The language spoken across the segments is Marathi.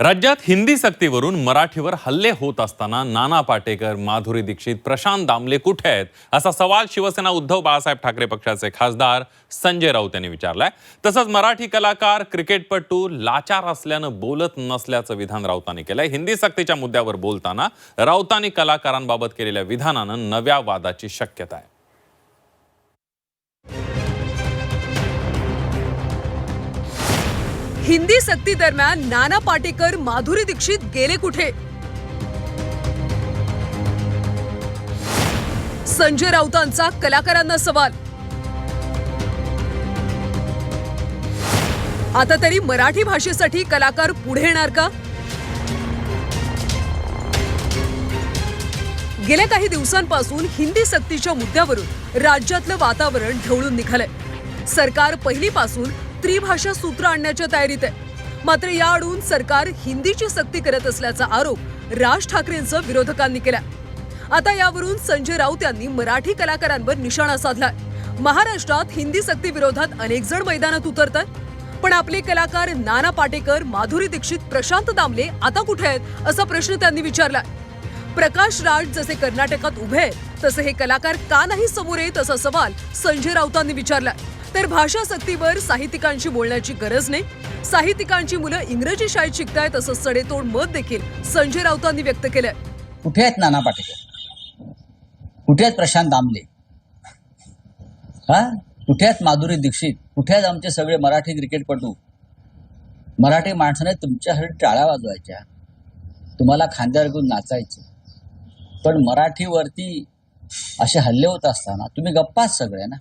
राज्यात हिंदी सक्तीवरून मराठीवर हल्ले होत असताना नाना पाटेकर माधुरी दीक्षित प्रशांत दामले कुठे आहेत? असा सवाल शिवसेना उद्धव बाळासाहेब ठाकरे पक्षाचे खासदार संजय राऊत यांनी विचारलाय. तसंच मराठी कलाकार क्रिकेटपटू लाचार असल्यानं बोलत नसल्याचं विधान राऊतांनी केलंय. हिंदी सक्तीच्या मुद्द्यावर बोलताना राऊतांनी कलाकारांबाबत केलेल्या विधानानं नव्या वादाची शक्यता आहे. हिंदी सक्ती दरम्यान नाना पाटेकर माधुरी दीक्षित गेले कुठे? संजय राऊतांचा कलाकारांना सवाल. आता तरी मराठी भाषेसाठी कलाकार पुढे येणार का? गेल्या काही दिवसांपासून हिंदी सक्तीच्या मुद्द्यावरून राज्यातलं वातावरण ढवळून निघालंय. सरकार पहिलीपासून त्रिभाषा सूत्र आणण्याच्या तयारीत आहे. मात्र या अडून सरकार हिंदीची सक्ती करत असल्याचा आरोप राज ठाकरेंचं विरोधकांनी केला आता यावरून संजय राऊत यांनी मराठी कलाकारांवर निशाणा साधलाय. महाराष्ट्रात हिंदी सक्ती विरोधात अनेक जण मैदानात उतरतात पण आपले कलाकार नाना पाटेकर माधुरी दीक्षित प्रशांत दामले आता कुठे आहेत असा प्रश्न त्यांनी विचारला प्रकाश राज जसे कर्नाटकात उभे आहेत तसे हे कलाकार का नाही समोर येत असा सवाल संजय राऊतांनी विचारलाय. तर भाषा सक्तीवर साहित्यिकांशी बोलण्याची गरज नाही. साहित्यिकांची मुलं इंग्रजी शाळेत शिकतायत असं सडेतोड मत देखील संजय राऊतांनी व्यक्त केलंय. कुठे आहेत नाना पाटेकर कुठे आहेत प्रशांत दामले? हा? कुठे आहेत माधुरी दीक्षित? कुठे आहेत आमचे सगळे मराठी क्रिकेटपटू? मराठी माणसाने तुमच्यासाठी टाळ्या वाजवायच्या. तुम्हाला खांद्यावर घेऊन नाचायचे. पण मराठीवरती असे हल्ले होत असताना तुम्ही गप्पाच सगळे ना?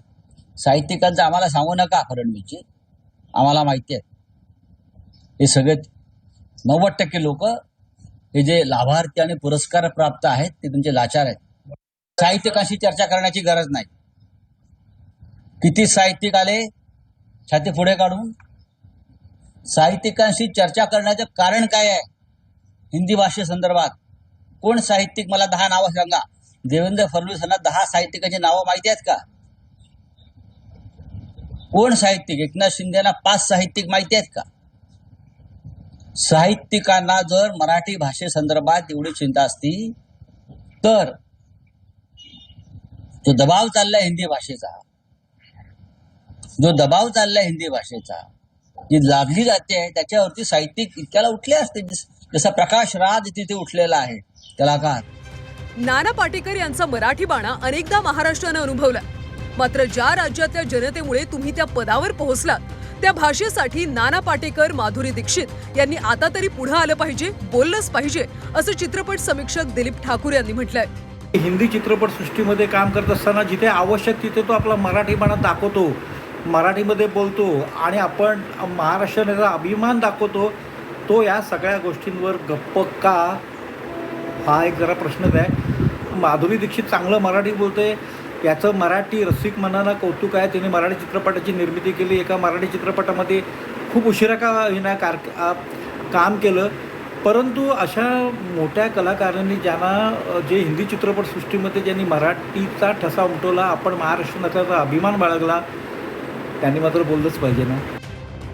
साहित्यिकांचं आम्हाला सांगू नका फडणवीसची आम्हाला माहिती आहे. हे सगळे नव्वद टक्के लोक हे जे लाभार्थी आणि पुरस्कार प्राप्त आहेत ते तुमचे लाचार आहेत. साहित्यिकांशी चर्चा करण्याची गरज नाही. किती साहित्यिक आले छाती पुढे काढून. साहित्यिकांशी चर्चा करण्याचं कारण काय आहे? हिंदी भाषेसंदर्भात कोण साहित्यिक? मला दहा नावं सांगा. देवेंद्र फडणवीस यांना दहा साहित्यिकांची नावं माहिती आहेत का? कोण साहित्यिक? एकनाथ शिंदेना पाच साहित्यिक माहिती आहेत का? साहित्यिकांना जर मराठी भाषेसंदर्भात एवढी चिंता असती तर जो दबाव चाललाय हिंदी भाषेचा जो दबाव चाललाय हिंदी भाषेचा जी लाभली जाते त्याच्यावरती साहित्यिक इतक्याला उठले असते जसा प्रकाश राज तिथे उठलेला आहे. कलाकार. नाना पाटेकर यांचा मराठी बाणा अनेकदा महाराष्ट्रानं अनुभवला मात्र ज्या राज्यातल्या जनतेमुळे तुम्ही त्या पदावर पोहोचलात त्या भाषेसाठी नाना पाटेकर माधुरी दीक्षित यांनी आता तरी पुढे आलं पाहिजे बोललंच पाहिजे असं चित्रपट समीक्षक दिलीप ठाकूर यांनी म्हटलंय. हिंदी चित्रपटसृष्टीमध्ये काम करत असताना जिथे आवश्यक तिथे तो आपला मराठीपणा दाखवतो मराठीमध्ये बोलतो आणि आपण महाराष्ट्राचा अभिमान दाखवतो तो या सगळ्या गोष्टींवर गप्प का? हा एक जरा प्रश्नच आहे. माधुरी दीक्षित चांगलं मराठी बोलते याचं मराठी रसिक मनानं कौतुक आहे. त्यांनी मराठी चित्रपटाची निर्मिती केली. एका मराठी चित्रपटामध्ये खूप उशिरा का विना कार काम केलं. परंतु अशा मोठ्या कलाकारांनी ज्यांना जे हिंदी चित्रपटसृष्टीमध्ये ज्यांनी मराठीचा ठसा उमटवला आपण महाराष्ट्र नसल्याचा अभिमान बाळगला त्यांनी मात्र बोललंच पाहिजे ना.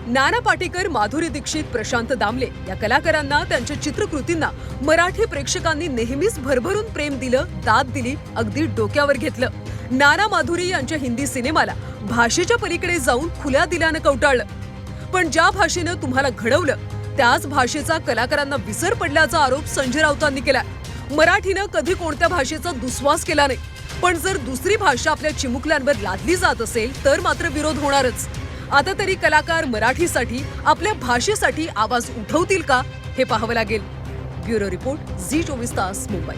नाना पाटेकर माधुरी दीक्षित प्रशांत दामले या कलाकारांना त्यांच्या चित्रकृतींना मराठी प्रेक्षकांनी नेहमीच भरभरून प्रेम दिलं दाद दिली अगदी डोक्यावर घेतलं. नाना माधुरी यांच्या हिंदी सिनेमाला भाषेच्या पलीकडे जाऊन खुल्या दिल्यानं कवटाळलं. पण ज्या भाषेनं तुम्हाला घडवलं त्याच भाषेचा कलाकारांना विसर पडल्याचा आरोप संजय राऊतांनी केला मराठीनं कधी कोणत्या भाषेचा दुस्वास केला नाही. पण जर दुसरी भाषा आपल्या चिमुकल्यांवर लादली जात असेल तर मात्र विरोध होणारच. आता तरी कलाकार मराठीसाठी आपल्या भाषेसाठी आवाज उठवतील का हे पाहावं लागेल. ब्युरो रिपोर्ट झी चोवीस तास मुंबई.